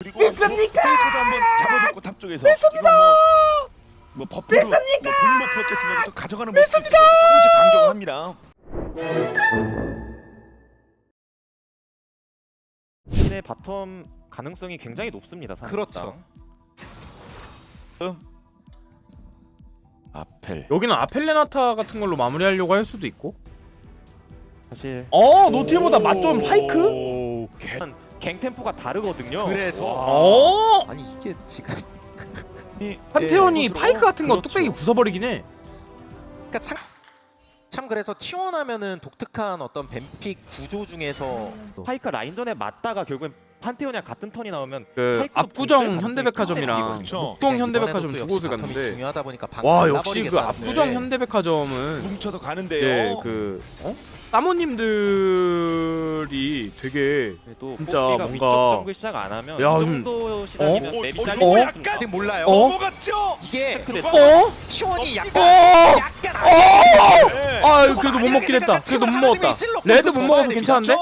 그리고 믿습니까? 페이커도 한번 잡아줬고 탑 쪽에서 믿습니다. 뭐, 뭐 버프도 믿습니까? 뭐 본인 버프였겠으면 또 가져가는 모습 있습니다. 조금씩 반격을 합니다. 신의 바텀 가능성이 굉장히 높습니다. 사실상. 그렇죠. 아펠. 여기는 아펠레나타 같은 걸로 마무리하려고 할 수도 있고. 사실 어 노틸보다 맛 좋은 파이크? 오, 개- 갱 템포가 다르거든요. 그래서 어 아니 이게 지금 판테온이 네, 파이크 같은 거 그렇죠. 뚝배기 부숴버리긴 해. 그러니까 참, 참 그래서 T1 하면은 독특한 어떤 뱀픽 구조 중에서 파이크 라인전에 맞다가 결국엔 판테온이랑 같은 턴이 나오면 그 파이크도 압구정 가능성이 현대백화점이랑 그렇죠. 목동 현대백화점 두또 곳을 갔는데 중요하다 보니까 방 와 역시 그 네. 압구정 현대백화점은 뭉쳐서 가는데요. 이제 그 어? 사모님들이 되게 그래도 진짜 뭔가- 위쪽 정글 시작 안 하면 야, 이 좀- 정도 시작이면 어? 맵이 어? 잘릴 어? 것 약간- 같습니다. 몰라요. 어? 넘어갔죠. 이게 근데 어? T1이 어? 약간 약간 네. 아 그래도 못 먹긴 했다. 그래도 못 먹었다. 레드 못 먹어서 괜찮은데?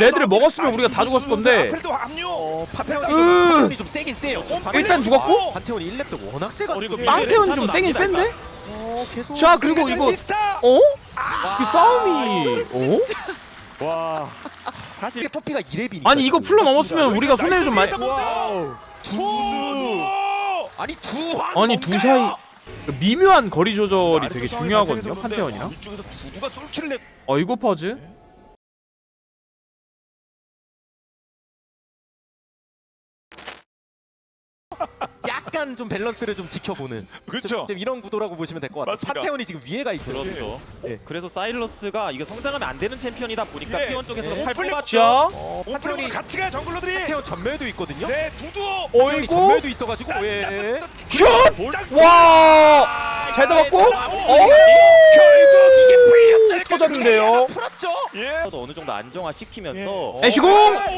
레드를 먹었으면 우리가 다 죽었을 건데. 아펠도 합류. 어, 으. 파페온이 좀 세긴 세요. 일단 죽었고 판테온이 1렙도 워낙 세가지고 그리고 빵태원 좀 세긴 센데? 어, 계속 자 그리고 이거. 어? 이 싸움이 어? 와 사실 토피가 2렙이니까 아니 이거 풀로 넘었으면 우리가 손해를 좀 많이 와우. 두. 아니 두 아니 두 사이 그 미묘한 거리 조절이 되게 중요하거든요 판테온이랑 이쪽에서 누가 솔킬을 내. 어 이거 퍼즈 약간 좀 밸런스를 좀 지켜보는 그렇죠. 좀, 좀 이런 구도라고 보시면 될 것 같아요. 맞습니다. 파테온이 지금 위에가 있어요. 그렇죠. 예. 그래서 사일러스가 이거 성장하면 안 되는 챔피언이다 보니까 예. 피원 쪽에서 예. 팔 뽑았죠. 자 어, 오프로 파테온이 같이 가요 정글러들이. 파테온 전멸도 있거든요. 네 두두. 파테온이 어이구 전멸도 있어가지고 예. 슛! 와! 잘 잡았고 어? 결국 이게 풀렸어요. 터졌는데요. 예. 또 어느 정도 안정화 시키면서 애쉬공!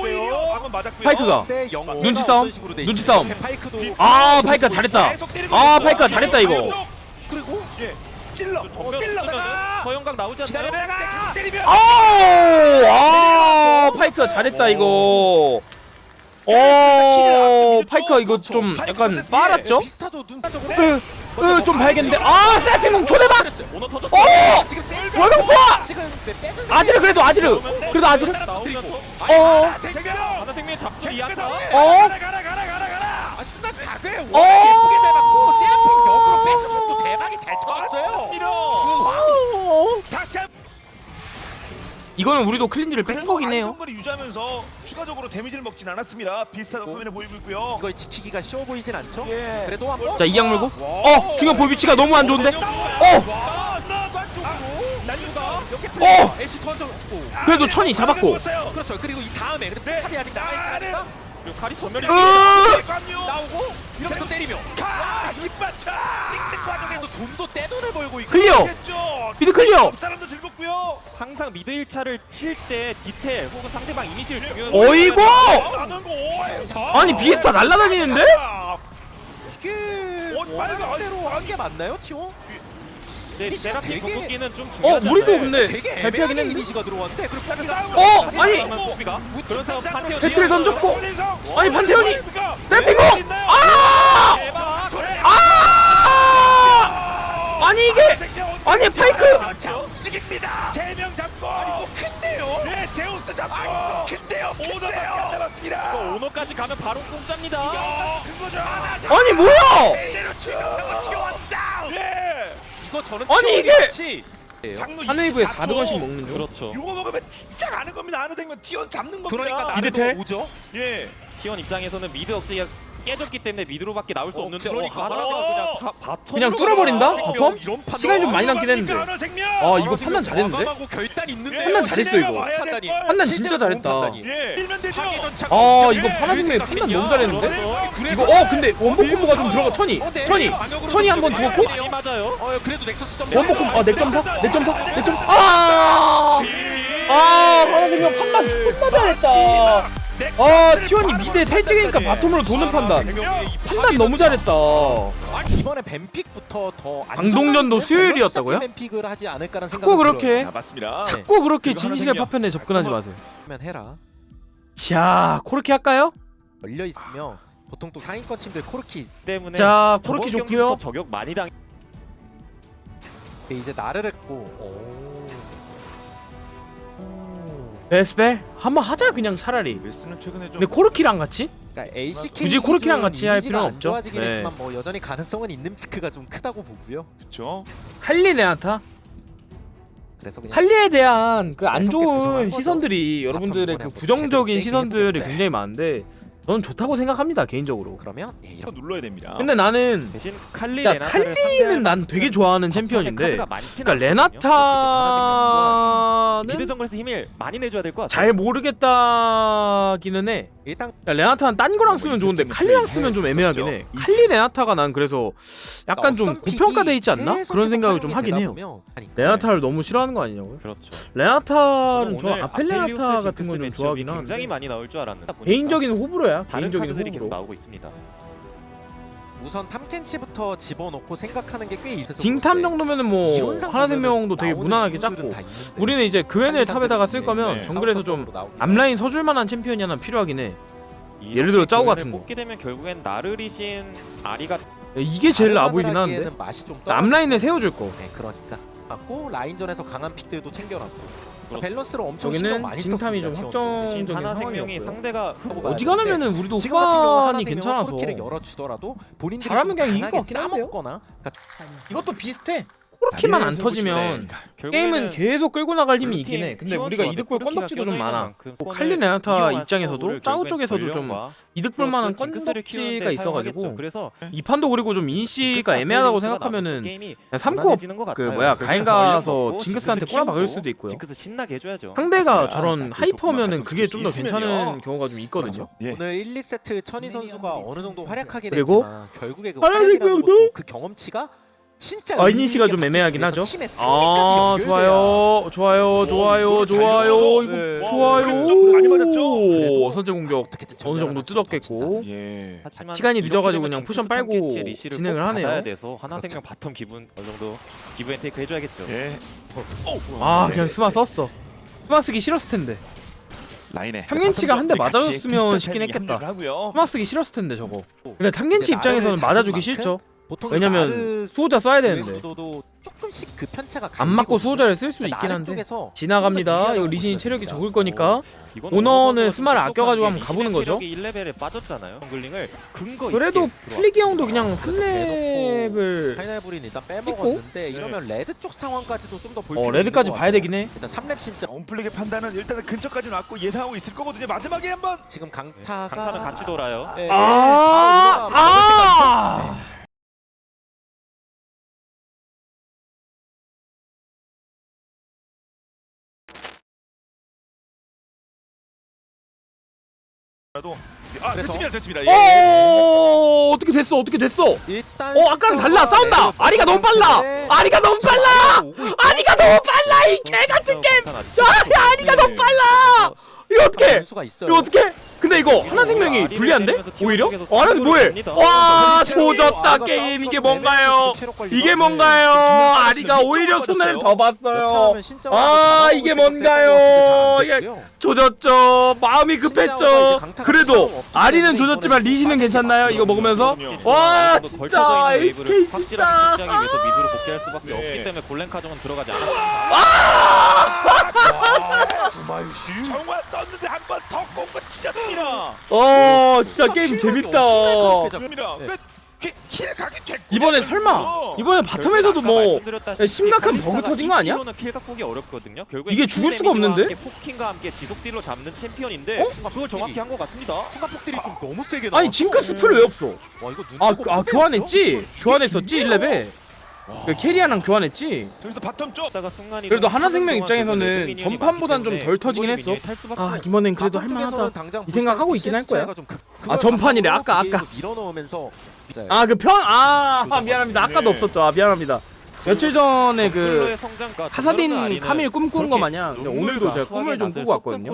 오히려 방금 맞았고요. 파이크가 네, 영어가 눈치 싸움? 어떤 식으로 돼 눈치 있죠? 싸움. 파이크도 아 파이크가 잘했다 계속 때리고 아 있어요. 파이크가 잘했다 이거 그리고 예. 찔러. 정면 찔러다가. 허영각 나오지 않나요? 기다려다가 때리면. 아우 아 파이크가 잘했다 이거 어 파이크가 이거 좀 약간 빨았죠? 비스타도 눈가적 으로 으좀 봐야겠는데 아 세핑공 초대박 오너 터졌어. 어! 지금 세이브 월급파! 지금 뺏은 아지르 그래도 아지르 그래도 아지르 나오면서 어 생명. 하나 생명의 잡수 이하타. 어? 가라 가라 가라 가라 가라. 아 순간 다돼 어! 예쁘게 잘 맞고 이거는 우리도 클린지를 뺀 거긴 해요. 안정거리 유지하면서 추가적으로 데미지를 먹진 않았습니다. 비슷한 화면에 보이고 있고요. 이걸 지키기가 쉬워 보이진 않죠? 예. 그래도 한번 자 이양 물고. 어 중간 볼 위치가 너무 안 좋은데? 어. 와, 나관 이렇게 어! 애쉬 던져 그래도 천이 잡았고. 그렇죠. 그리고 이 다음에 근데 네. 탑이 아직 나가 있으니까. 그리고 카리 전멸이 으! 나오고 이렇게 또 때리며. 가! 깃받쳐. 돈도 떼돈을 벌고 있고 클리어! 됐죠. 미드 클리어! 사람도 즐겁고요. 항상 미드 1차를 칠 때 디테일 혹은 상대방 이니시를 어이구! 나는 거 오해. 자. 아니 비스타 날라다니는데? 이게 어, 빨리 대로 한 게 맞나요 티오? 네, 이니시가 세라핀 되게- 궁극기는 좀 어 중요하지 우리도? 근데 되게 잘 피하긴 애매하게 했는데. 이니시가 들어왔는데 그리고 딱 싸움. 어 아니! 그러면 뽀삐가 그래서 던졌고! 아니 판테온이 네, 세핑공 아! 대박 아! 아니 이게 아니 파이크 움직입니다. 대명 잡고 아니 큰데요. 네 제우스 잡고 큰데요. 오너밖에 안 남았습니다. 또 오너까지 가면 바로 공짜입니다. 아니 뭐야. 예. 이거 저는 아니, 이게- 한 웨이브에 24초. 4등원씩 먹는 중 그렇죠 이거 먹으면 진짜 가는 겁니다. 안으면 티원 잡는 겁니다. 그러니까 텔? 오죠? 예. T1 입장에서는 미드 억제가 깨졌기 때문에 미드로밖에 나올 수 어, 없는데 그러니까. 어, 하나가 어. 그냥 다 바텀 그냥 뚫어버린다? 어, 바텀? 이런 판단. 시간이 좀 많이 남긴 했는데. 아 이거 판단 잘했는데? 과감하고 결단 있는데 판단 잘했어, 이거. 판단이 판단 진짜 잘했다. 예. 밀면 되죠. 아 이거 파나생명이 판단 너무 잘했는데? 이거 어 근데 원복 콤보가 좀 들어가 천이 천이 천이 한번 죽었고 많이 맞아요 어 그래도 넥서스 점 원복 콤보 아내 점사 내 점사 내 점. 아! 아 파나생명 판단 존나 잘했다. 아 T1이 미드에 탈증이니까 바텀으로 도는 판단. 판단 너무 잘했다. 이번에 뱀픽부터 더 방동전도 수요일이었다고요? 뱀픽을 하지 않을까라는 생각이 자꾸 그렇게 아, 맞습니다. 자꾸 그렇게 그리고 진실의. 파편에 접근하지 마세요. 해라. 자 코르키 할까요? 열려 있으면 보통 또 상위권 팀들 코르키 때문에 자 저번 코르키 경기부터 좋고요 저격 많이 당. 이제 나를 했고 오. 베스벨 한번 하자 그냥 차라리 웨스는 최근에 좀 근데 코르키랑 같이 그러니까 LCK 굳이 코르키랑 같이 할 필요는 안 없죠. 좋아지긴 네. 했지만 뭐 여전히 가능성은 있는 스크가 좀 크다고 보고요. 그렇죠. 할리 레나타 그래서 그냥 할리에 대한 그 안 좋은. 시선들이 여러분들의 그 한번 부정적인 시선들이 굉장히 많은데 저는 좋다고 생각합니다 개인적으로 그러면 예, 이런 눌러야 됩니다. 근데 나는 대신 칼리 야 레나타를 칼리는 난 되게 좋아하는 챔피언인데 그러니까 레나타는 미드 정글에서 힘을 많이 내줘야 될 것 같아요. 잘 모르겠다기는 해 일단 야, 레나타는 딴 거랑 쓰면 좋은데 칼리랑 쓰면 좀 애매하긴 해 칼리 레나타가 난 그래서 약간 좀 어떤 고평가돼 있지 않나? 그런 생각을 좀 하긴 해요 레나타를 너무 싫어하는 거 아니냐고요? 그렇죠. 레나타는 저는 오늘 아펠 레나타 아펠리우스 같은 건 좀 징크스 좋아하긴 매치업이 굉장히 하는데 많이 나올 줄 알았는데 보니까 개인적인 호불호야 다른 개인적인 카드들이 계속 호불호 나오고 있습니다. 우선 탐켄치부터 집어넣고 생각하는 게꽤 그런데 정도면은 뭐 이론상 하나생명도 되게 나오는 무난하게 짰고. 우리는 이제 그웬을 탑에다가 쓸 거면 네, 정글에서 좀 앞라인 서줄 만한 챔피언이 하나 필요하긴 해. 예를 들어 짜오 같은 거. 뽑게 되면 결국엔 나르리신 아리가 이게 제일 다른 나아 보이긴 마늘 하는데. 앞라인에 세워줄 거. 네, 그러니까. 맞고 라인전에서 강한 픽들도 챙겨놨고 밸런스를 엄청 여기는 신경 많이 징탐이 썼습니다, 좀. 대신 확정적인 하나 생명이 상황이었고요 상대가 뭐 어지간하면은 우리도 지금 같은 경우 후반이 하나생명은 괜찮아서 코르키를 열어 주더라도 본인들이 잘하면 좀 그냥 이길 것 같긴 한데요? 싸먹거나 그러니까 이것도 비슷해 코르키만 안 네, 터지면 결국에는 게임은 계속 끌고 나갈 힘이 있긴 해 근데 T1 우리가 조합에 이득 볼 코르키가 건덕지도 좀 많아 만큼 뭐 칼리 레나타 입장에서도 결국엔 쪽에서도 좀 전령과 이득 볼 만한 건덕지가. 있어가지고 그래서 이 판도 그리고 좀 인시가 애매하다고 생각하면은 게임이 3코 무난해지는 것그 같아요. 뭐야 가인 가서 징크스한테 징크스 꼬라 박을 수도 있고요 징크스 신나게 해줘야죠. 상대가. 저런 자, 그 하이퍼면은 그게 좀 더. 괜찮은 경우가 좀 있거든요 예. 오늘 1, 2세트 천희 선수가 어느 정도 활약하긴 그리고 했지만 결국에 그그 경험치가 진짜 아 이니시가 의미 좀 애매하긴 하죠? 아 좋아요 좋아요 좋아요 좋아요. 이거 좋아요. 많이 맞았죠. 오. 선제 공격 어느 정도 뜯었겠고. 예. 하지만 시간이 늦어가지고 그냥 쿠션 빨고 진행을 꼭 하네요. 돼서 하나생명 바텀 기분 어느 정도 기브 앤 테이크 해줘야겠죠. 예. 아 네. 그냥 스마 썼어. 스마 쓰기 싫었을 텐데. 라인에 탐켄치가 한대 같이 맞아줬으면 싶긴 했겠다. 스마 쓰기 싫었을 텐데 저거. 근데 탐켄치 입장에서는 맞아주기 싫죠 보통 왜냐면 수호자 써야 되는데 조금씩 그 편차가 안 맞고. 수호자를 쓸 수 있긴 한데 지나갑니다 이거 리신이 체력이. 적을 거니까 오너는 오너 스마를 아껴가지고 한번 가보는 게 거죠. 리신의 체력이 1레벨에 빠졌잖아요. 정글링을 근거 그래도 플리기 형도 그냥 그래서3렙을 파이널 불인 일단 빼먹었는데 이러면 레드 쪽 상황까지도 좀 더볼 어 레드까지 봐야 되긴 해 일단 3렙 진짜 온플릭의 판단은 일단은 근처까지 왔고 예상하고 있을 거거든요. 마지막에 한번 지금 들어왔어요. 강타가 강타는 같이 돌아요. 네, 아, 라가 아, 아 그래서? 됐습니다 됐습니다. 예. 어, 어떻게 됐어? 어떻게 됐어? 일단 어, 아까랑 달라. 싸운다. 아리가 너무 빨라. 아리가 너무 빨라. 아리가 너무 빨라. 이 개 같은 게임. 아, 아리가 너무 빨라. 이거 어떻게? 수가 있어요. 이거 어떻게? 근데 이거 하나 생명이 불리한데? 오히려? 어, 하나 뭐해? 와, 조졌다 게임 이게 뭔가요? 이게 뭔가요? 아리가 오히려 손해를 더 봤어요. 아, 이게 뭔가요? 이게 조졌죠. 마음이 급했죠. 그래도 아리는 조졌지만 리시는 괜찮나요? 이거 먹으면서? 와, 진짜 HK 진짜. 네. 않았습니다. 정말 썼는데 한번더 꽂고 치셨 습니다. 어, 진짜 게임 재밌다. 네. 킬 가게 됐고 이번에 설마 이번에 바텀에서도 뭐 심각한 버그 터진 거 아니야? 킬 갖고기 어렵거든요. 결국 이게 죽을 수가 없는데? 포킹과 함께 지속 딜로 잡는 챔피언인데 어? 그걸 정확히 한 것 같습니다. 순간폭들이 좀 너무 세게 아니 징크스 풀 왜 없어? 와, 이거 눈 아, 뜨고 그- 아. 교환했지? 교환했었지 1렙에 그 캐리아랑 교환했지? 저기서 바텀 쪽 그래도 하나생명 입장에서는 전판보단 좀 덜 터지긴 했어. 아 이번엔 그래도 할만하다 이 생각하고 있긴 할 거야. 아, 전판이래. 아까, 아까. 밀어넣으면서 아 그 편? 아 미안합니다 아까도 네. 없었죠 아 미안합니다 며칠 전에 그 성장과 카사딘 카밀 꿈 꾸는 거 마냥 그냥 오늘도 제가 꿈을 좀 꾸고 왔거든요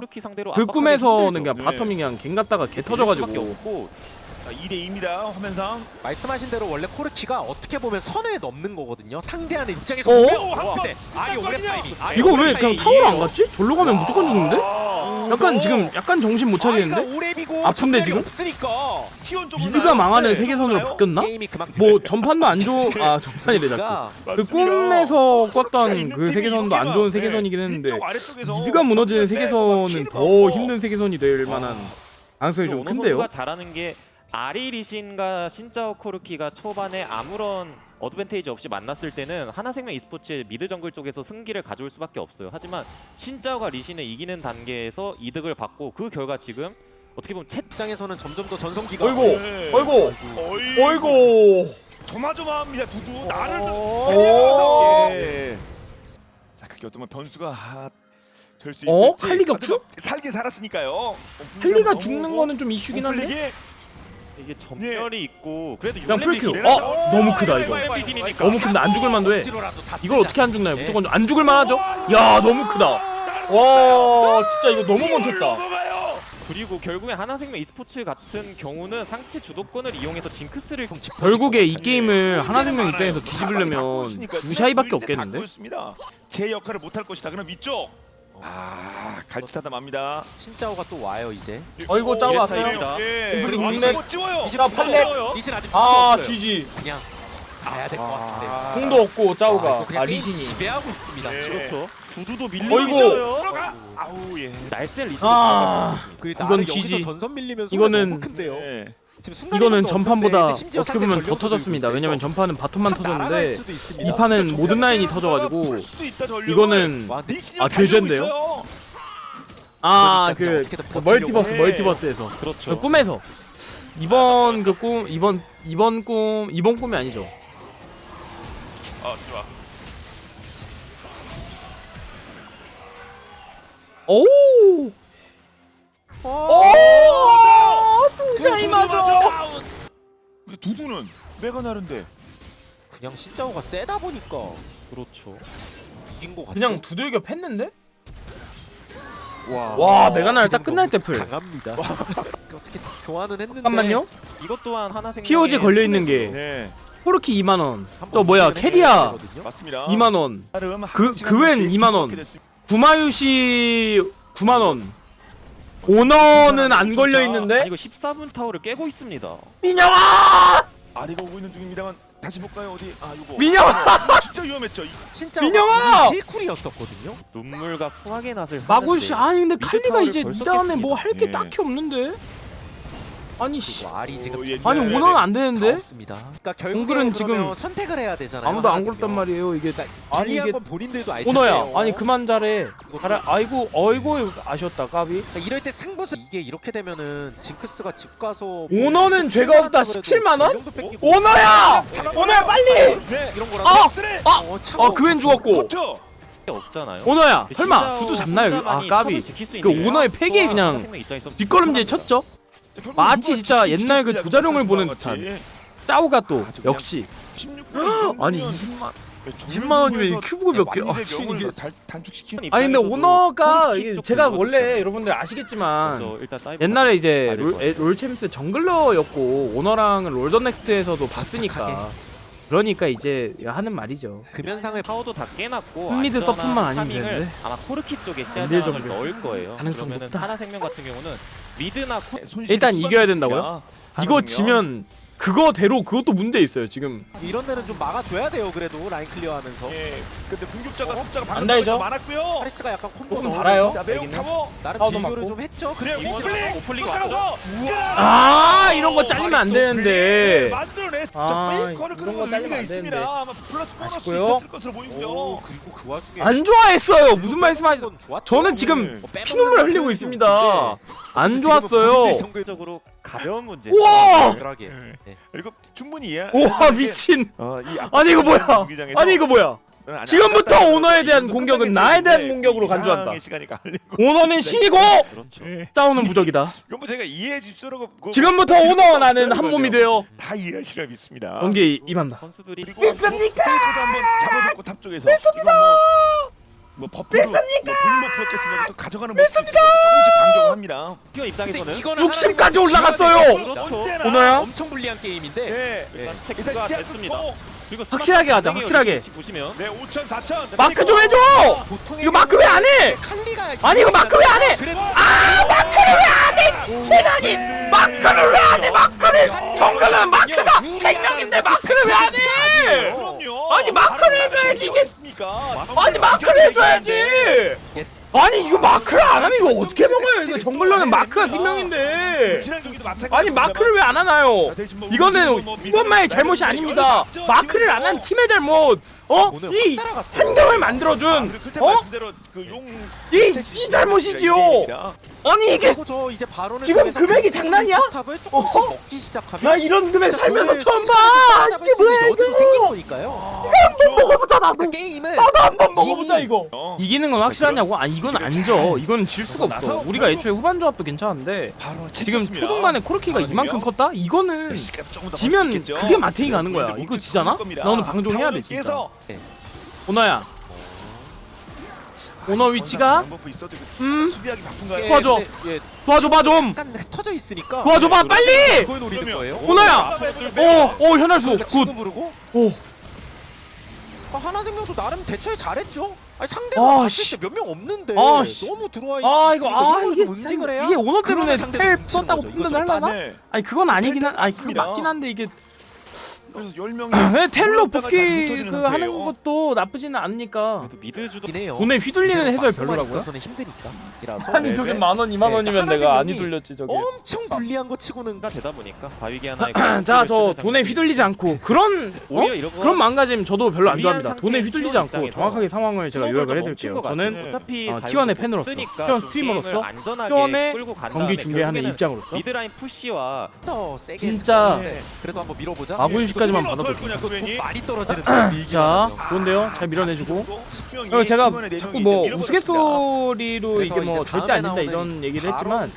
그 꿈에서는 그냥 네. 바텀이 그냥 갱 갔다가 개 터져가지고 2대 2입니다. 화면상. 말씀하신 대로 원래 코르키가 어떻게 보면 선에 넘는 거거든요. 상대하는 입장에서 어? 보면 오, 한 와, 번. 근데 아예 끝난 거 오래 아니냐? 타이밍. 아예 이거 오래 왜 그냥 타이밍이에요. 타워를 안 갔지? 절로 가면 무조건 죽는데? 아, 약간 지금 약간 정신 못 차리는데? 아이가 오래비고 아픈데, 전멸이 지금? 없으니까 T1 쪽으로 미드가 나요. 망하는 네, 세계선으로 나요? 바뀌었나? 게임이 그만큼 뭐 전판도 안 좋은 아 전판이래 자꾸 그러니까 그 맞습니다. 꿈에서 꿨던 그 세계선도 안 좋은 네, 세계선이긴 했는데 위쪽 아래쪽에서 미드가 무너지는 세계선은 킬을 더 먹고. 힘든 세계선이 될 만한 가능성이 좀 오너 큰데요. 선수가 잘하는 게 아리 리신과 신짜오 코르키가 초반에 아무런 어드밴테이지 없이 만났을 때는 하나생명 e스포츠의 미드 정글 쪽에서 승기를 가져올 수밖에 없어요. 하지만 신짜오가 리신을 이기는 단계에서 이득을 받고 그 결과 지금 어떻게 보면 채 입장에서는 점점 더 전성기가 어이구 네. 어이구 어이, 어이구 조마조마합니다 두두 나를 어. 예. 자 그게 어떤 변수가 될 수 있을지 어? 칼리가 뭐 살긴 살았으니까요 어, 할리가 너무 죽는 뭐 거는 좀 이슈긴 한데 이 이게 전멸이 있고 그래도 그냥 풀큐 어? 너무 크다 이거 리신이니까 너무 큰데 안 죽을 만도 해 이걸. 어떻게 안 죽나요? 네. 무조건 안 죽을 만하죠? 야 너무 크다 와 진짜 이거 너무 못했다 그리고 결국엔 하나생명 e스포츠 같은 경우는 상체 주도권을 이용해서 징크스를 결국에 이 게임을 네. 하나생명. 입장에서 뒤집으려면 두 샤이밖에 없겠는데? 제 역할을 못할 것이다 그럼 위쪽 아 갈치타다 맙니다 신짜오가 또 와요 이제. 어이구 짜고 이랬다, 왔어요. 예. 옴플릭 아, 닉넥. 이거 자 팔렉 리신 아직 아. GG 그냥 가야 될 것 같은데. 공도 없고 아, 짜오가 아 게임 리신이 지배하고 있습니다. 네. 그렇죠. 두두도 밀리고 어이구. 있어요. 들어가 아우 예 날쌘 리신 아그 이건 나를 GG. 여기서 전선 밀리면 소리가 이거는- 너무 큰데요. 예. 이거는 전판보다 어떻게 보면 더 터졌습니다. 왜냐면. 전판은 날아갈 터졌는데. 이 판은 모든 라인이 터져가지고. 이거는 아, 죄죄인데요? 있어요. 아 그러니까 멀티버스 해. 멀티버스에서 그렇죠. 그 꿈에서 이번 그 꿈 이번 이번 꿈 이번 꿈이 아니죠. 아 좋아 오! 오! 두자이 맞아. 근데 두두는 내가 나른데 그냥 신짜오가 세다 보니까 그렇죠. 이긴 것 같아. 그냥 두들겨 팼는데? 와, 와, 메가나를 딱 끝날 때 풀. 강합니다. 어떻게 교환은 했는데 잠깐만요. 이것 또한 하나생명 POG 걸려 있는 게 네 포르키 2만 원. 한번 또 뭐야? 캐리아. 맞습니다 2만 원. 나름 그- 한 시간 그웬 뒤에 2만 원. 구마유시 9만 원. 오너는 안 걸려 있는데. 이거 14분 타워를 깨고 있습니다. 민영아! 아래가 오고 있는 중입니다만 다시 볼까요 어디 아 이거 민영아! 진짜 위험했죠 이- 신짜오가 민영아! 실쿨이었었거든요. 눈물과 수학의 낯을 마구시 샀는데 아니 근데 칼리가 이제 이 다음에 뭐 할게 깼습니다. 딱히 없는데. 아니 씨. 그리고 알이 지금 오, 예, 아니 네, 오너는 네. 안다 되는데. 없습니다. 그러니까 결국에 옹글은 지금 선택을 해야 되잖아요. 아무도 안 하나 걸었단. 말이에요. 이게 아니 불리한 이게 건 본인들도 알 오너야. 아니 그만 잘해. 잘해. 아이고 어이구 아쉬웠다 까비. 그러니까 이럴 때 승부수 이게 이렇게 되면은 징크스가 집 가서 뭐 오너는 죄가 없다. 그래도 17만 원? 오너야! 오너야 빨리! 네 이런 거라. 아! 아! 어, 차고 아 그웬 죽었고. 커트 없잖아요. 오너야 설마 두두 잡나요? 아 까비. 그 오너의 게 패기에 그냥 뒷걸음질 쳤죠. 마치 진짜 옛날 그 조자룡을 보는 듯한. 짜오가 또 역시 16분 아니 20만 20만 원이면 큐브가 몇 개? 아, 이게- 단축시키는 아니 근데 오너가 제가. 원래 여러분들 아시겠지만 옛날에 이제 롤, 롤챔스 정글러였고 오너랑은 롤더 넥스트에서도 봤으니까 그러니까 이제 하는 말이죠. 금연상을 타워도 다 깨놨고 안전한 서폿만 아니면 타밍을 되는데. 아마 코르키 쪽에 시야장을. 넣을 거예요. 가능성 그러면은 높다. 하나 생명 같은 경우는 미드나 코... 일단 이겨야 된다고요? 이거 지면 그거대로 그것도 문제 있어요 지금. 이런 데는 좀 막아줘야 돼요. 그래도 라인 클리어하면서 예. 근데 공격자가 숫자가 방금 안 달죠? 많았고요. 하리스가 약간 콤보 조금 달아요. 자, 매우. 타워. 나름 파워도 비교를 맞고. 좀 했죠. 그래, 오플릭. 오플릭 끝나서. 아 이런 거 잘리면 안 되는데. 만들어냈. 아, 페이커를 이런 끄는 거 건 잘리면 의미가 안 있습니다. 되는데. 아마 플러스 아쉽고요. 있었을 것으로 보이고요. 오, 그리고 그 와중에 안 좋아했어요. 무슨 말씀하시? 저는 지금 네. 피눈물 흘리고 있습니다. 안 좋았어요. 정글적으로 가벼운 문제. 우와! 덜하게. 네. 네. 그리고 충분히 이해. 우와 미친. 어, 이 아니 이거 뭐야? 경기장에서 아니 이거 뭐야? 아니, 지금부터. 오너에 대한 이분도 공격은 끝나겠지. 나에 대한 네, 공격으로 간주한다. 시간이 갈리고. 오너는 신이고 그렇죠. 예. 짜오는 무적이다. 이건 뭐 제가 이해해 주시라고 그- 지금부터 오너와 나는 한 몸이 되어 다 이해하시라 믿습니다. 연기 임한다. 선수들이 그리고 믿습니까? 한번 잡아줬고 탑 쪽에서 믿습니다. 뭐 버프로 뭐 본인 목표였겠으면 또 가져가는 모습이 있어서 조금씩 반격을 합니다. 티어 입장에서는 이거는 60 까지 하나생명 올라갔어요. 그렇죠. 언제나 오너야? 엄청 불리한 게임인데 네. 일단 일단 체크가 시야 됐습니다. 끊고, 그리고 확실하게 하자, 확실하게. 보시면 네, 5천, 4천. 마크 좀 해줘. 보통의 이거 마크 왜 안 해? 칼리가 아니 이거 마크 왜 안 해? 아 마크를 왜 안 해? 재난이 마크를 왜 안 해? 마크를 정글은 마크가 생명인데 마크를 왜 안 해? 그럼요. 아니, 마크를 해줘야지, 이게. 있습니까? 아니 마크를 해줘야지. 아니 이거 마크를 안 하면 이거 어떻게 먹어요? 이거 정글러는 마크가 생명인데. 지난 경기도 마찬가지. 아니 마크를 왜 안 하나요? 이거는 이번만의 잘못이 아닙니다. 마크를 안 한 팀의 잘못. 어? 이 환경을 만들어준 어? 이- 이 잘못이지요. 아니 이게 지금 금액이 그 장난이야? 시작하면 나 이런 금액 살면서 처음 봐. 이게 뭐야 이거? 나도. 그러니까 게임은 나도 한 번 먹어보자 이미- 이거. 어. 이기는 건 확실하냐고? 아 이건 안 져. 이건 질 수가 없어. 나서 우리가 애초에 후반 조합도 괜찮은데 바로 지금 초중반에 코르키가 이만큼 컸다? 이거는 지면 지면 그게 마탱이 가는 거야. 이거 지잖아? 나 오늘 방종 해야 돼 진짜. 오너야. 오너 위치가 음? 수비하기 바쁜가요? 예, 도와줘. 예, 도와줘 봐 좀. 약간 흩어져 있으니까 도와줘봐 빨리. 그걸 노리는 거예요. 오너야. 어, 어 현알수 그러니까 굿. 지금 부르고 오. 아, 하나 생명도 나름 대처에 잘했죠. 아니 아, 상대가 씨. 봤을 때몇명 없는데 아, 씨. 너무 들어와 있아 이거 아 이게 문징을 해야 이게 오너 때문에 텔 썼다고. 판단을 하려나? 네. 아니 그건 아니긴 한 아니 맞습니다. 맞긴 한데 이게 그래서 10명이 왜 텔로 흩어지는 그 하는. 것도 나쁘지는 않으니까 그래도 미드 주도 긴 해요. 돈에 휘둘리는 해설 별로라고요? 있어서는 힘드니까. 이라서 아니 네, 저게 네. 만 원, 이만 네, 원이면 하나 내가 안 휘둘렸지 저게. 엄청 불리한 거 치고는 가 되다 보니까 바위기 하나에 자, 저 돈에 휘둘리지 않고 그런 어? 오히려 이런 거 그런 마음가짐 저도 별로 안 좋아합니다. 돈에 휘둘리지 T1 않고 정확하게 상황을 제가 요약을 좀 해드릴게요. 저는. 어차피 어, 자유롭게 T1의 팬으로서, 뜨니까 T1 좀 스트리머로서, 게임을 안전하게 T1의 끌고 간 경기 중계하는 입장으로서 미드라인 푸시와 더 세게 진짜 했을 건데 그래도 한번 밀어보자. 아군 받아도 어떨 거냐. 그웬이? 많이 떨어지는 자, 좋은데요. 잘 밀어내주고. 어, 제가 자꾸 뭐 우스갯소리로 이게 뭐 절대 안 된다 이런 얘기를 했지만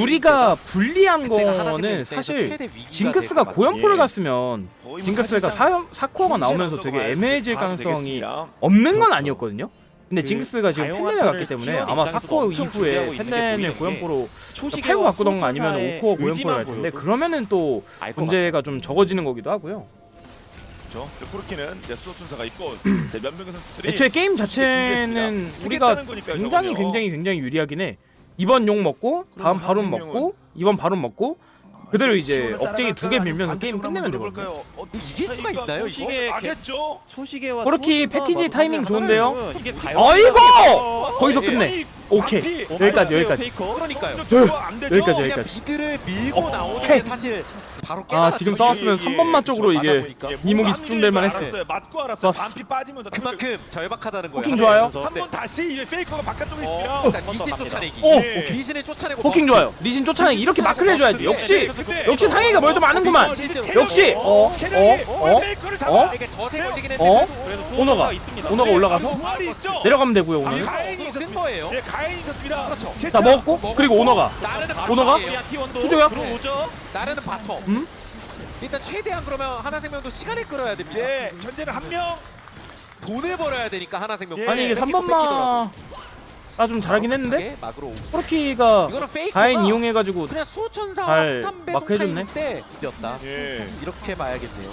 우리가 불리한 거는 사실 징크스가 고연포를 예. 갔으면 징크스가 4, 4코어가 나오면서 되게 애매해질 가능성이 없는 건 그렇죠. 아니었거든요. 근데 그 징크스가 지금 펜넨을 갔기 때문에 T1 아마 입장에서도 4코어 엄청 이후에 펜넨을 고연포로 초시계와 팔고 바꾸던가 아니면 5코어 고연포를 갈 텐데 그러면은 또 문제가 좀 적어지는 거기도 하고요. 그렇죠. 코르키는 수업 순서가 있고 몇 명의 선수들이 애초에 게임 자체는 우리가 굉장히. 굉장히 굉장히 유리하긴 해. 이번 용 먹고 다음 바론 먹고 이번 바론 먹고 그대로 이제 억제기 두 개? 밀면서 게임 끝내면 되거든요. 물어볼까요? 어, 이길 수가 있나요, 이거? 소식에 알겠죠? 초시계와 그렇게 패키지 뭐 타이밍 좋은데요? 하나는 이게 가요. 아이고! 어, 거기서 예. 끝내. 아니, 오케이. 반피. 여기까지 어, 여기까지. 페이커. 그러니까요. 안 되죠? 여기까지, 그냥 여기까지. 미드를 밀고 어, 나오는 오케이. 게 사실 바로 아 깨달았죠. 지금 싸웠으면 예, 3번마 쪽으로 맞아 이게 보니까. 예, 이목이 뭐 집중될 합류를 만했어. 알았어요. 맞고 알았어요. 좋았어. 반피 빠지면서 그만큼 절박하다는 거예요. 포킹 좋아요. 한 번 다시 이제 페이커가 바깥쪽에 어, 있으면 일단 번더 리신 갑니다. 쫓아내기. 오, 예. 오케이. 리신을 쫓아내고 버스. 좋아요. 리신 쫓아내기 이렇게 마크를 해줘야지. 역시 네, 역시 상혜가 뭘 좀 아는구만. 역시 어, 체력이 어, 어, 페이커를 어? 잡아. 이게 더 세 걸리긴 어? 했는데 그래도 또 오너가 오너가 있습니다. 오너가 올라가서 부활이 있죠. 내려가면 되고요 아, 오늘. 가인이 된 있었습니다. 거예요. 예, 가 인이 있었습니다. 그렇죠. 자 먹었고 그리고 오너가 나르는 오너가? T1도 투조야? 들어오죠. 나르는 바텀. 음? 일단 최대한 그러면 하나생명도 시간을 끌어야 됩니다. 예, 현재는 한 명. 돈을 벌어야 되니까 하나생명. 예. 아니 이게 뺏기고 뺏기더라고요. 3번마 아좀 잘하긴 했는데 예, 막으로 오고. 코르키가 이거는 페이크가 가인 이용해가지고 그냥 수호천사 잘 탐 배송 막 해줬네. 타임 때 이겼다. 예. 이렇게 봐야겠네요.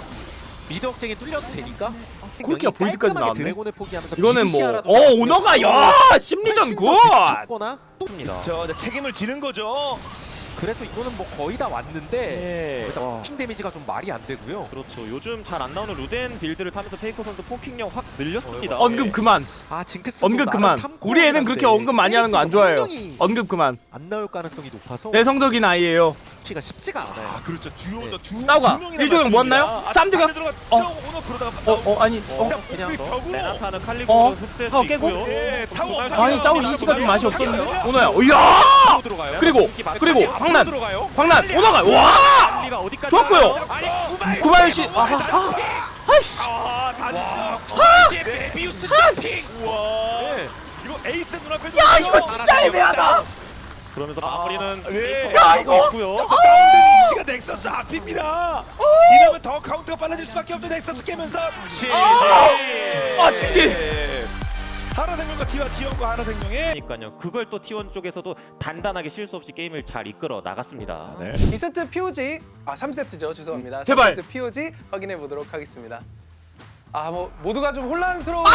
미드 억쟁이 뚫려도 되니까. 코르키가 깔끔하게 나왔네. 드래곤을 포기하면서 이거는 뭐 어 오너가 야 심리전 굿. 또 입니다. 저 이제 책임을 지는 거죠. 그래서 이거는 뭐 거의 다 왔는데 예. 일단 와. 포킹 데미지가 좀 말이 안 되고요. 그렇죠. 요즘 잘 안 나오는 루덴 빌드를 타면서 페이커 선수 포킹력 확 늘렸습니다. 언급 그만. 아 징크스 언급 그만. 우리 애는 그렇게 언급 많이 하는 거 안 좋아해요. 언급 그만. 안 나올 가능성이 높아서 내성적인 아이예요. 키가 쉽지가 않아요. 아, 그렇죠. 듀오. 싸우가. 두뭐 왔나요? 맞습니다. 아, 쌈드가? 어. 오너 그러다가 어 어 아니 어 어, 그냥 너. 벽으로. 레나타는 어? 칼리브로 흡수할 수 어, 깨고? 있고요. 예, 타워. 아니 짜고 이치가 좀 맛이 없었는데 오너야. 어, 야 앞으로 들어가요. 그리고 그리고 황난 들어가요. 황난 오너가 와 칼리가 어디까지 좋았고요. 가요? 아니, 구발. 구바연 씨 아, 아, 아이씨 아, 다. 아! 네. 비우스 아, 점핑. 우와. 네. 이거 에이스 눈앞에 야 이거 진짜 애매하다. 그러면서 마무리는 네. 야, 이거- 있고요. 시가 넥서스 앞입니다. 어! 이러면 더 카운트가 빨라질 수밖에 없는 넥서스 깨면서 아 지지. 예. 하나생명과 T와 T1과 하나생명의 그러니까요. 그걸 또 T1 쪽에서도 단단하게 실수 없이 게임을 잘 이끌어 나갔습니다. 네. 2세트 POG 아 3세트죠 죄송합니다. 제발. 3세트 POG 확인해 보도록 하겠습니다. 아 뭐 모두가 좀 혼란스러운 네,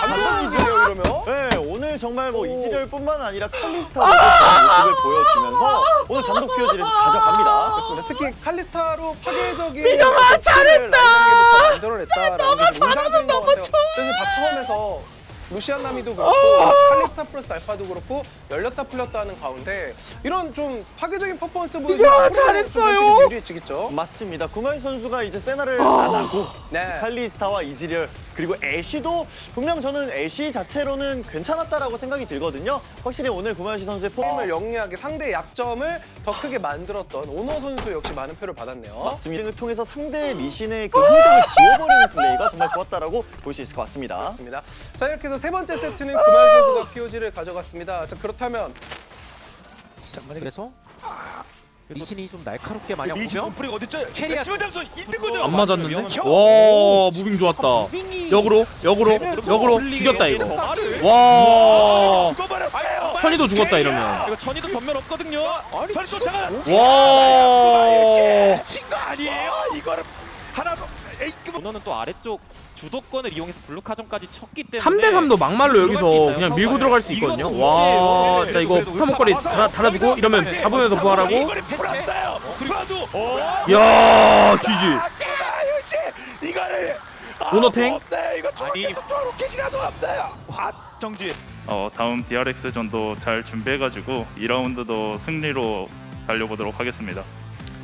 감독이죠 이러면 네, 오늘 정말 뭐 이지렬뿐만 아니라 칼리스타도 모습을 보여주면서 오늘 단독 POG를 가져갑니다. 그렇습니다. 특히 칼리스타로 파괴적인 민영아 잘했다 만들어냈다라는 게 인상적인 것 같아요. 그래서 바텀에서 루시안 나미도 그렇고 칼리스타 플러스 알파도 그렇고 열렸다 풀렸다 하는 가운데 이런 좀 파괴적인 퍼포먼스 보여주는 앞으로 잘했어요. 선수들이 유리해지겠죠. 맞습니다. 구마이 선수가 이제 세나를 안 하고 네. 칼리스타와 이지렬 그리고 애쉬도 분명 저는 애쉬 자체로는 괜찮았다라고 생각이 들거든요. 확실히 오늘 구마이 선수의 게임을 포임을 영리하게 상대의 약점을 더 크게 만들었던 오너 선수 역시 많은 표를 받았네요. 맞습니다. 을 통해서 상대 리신의 그 흔적을 지워버리는 플레이가 정말 좋았다라고 볼 수 있을 것 같습니다. 그렇습니다. 자 이렇게 해서 세 번째 세트는 구말 선수가 POG를 가져갔습니다. 자 그렇다면 그래서 리신이 좀 날카롭게 마냥 리신 보면 콤프리가 어딨죠? 캐리아- 치면 잡수 있는 거죠. 안 맞았는데? 형! 와 무빙 좋았다 역으로 역으로 역으로 죽였다 이거 와 죽어버렸어요. 편이도 죽었다 이러면 이거 전이도 전면 없거든요. 아니 털도타가 와 친거 아니에요? 이거를 하나 더 A급 오너는 또 아래쪽 주도권을 이용해서 블루카정까지 쳤기 때문에 3대 3도 막말로 여기서 그냥 밀고 들어갈 수 있거든요 와자 이거 폭탄 목걸이 달아, 달아두고 이러면 잡으면서 부활하고 이거를 풀었어요. 풀어도 야 GG 역시 이거를 아, 오너탱? 없네. 이거 아니. 로켓이라도? 아 정지. 어, 다음 DRX 전도 잘 준비해가지고 2라운드도 승리로 달려보도록 하겠습니다.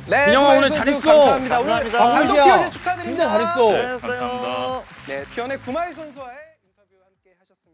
네, 민영아, 오늘 선수 잘했어. 감사합니다. 오늘 감사합니다. 축하드립니다. 진짜 잘했어 네, 감사합니다. 감사합니다. 네, 티원의 구마이 선수와의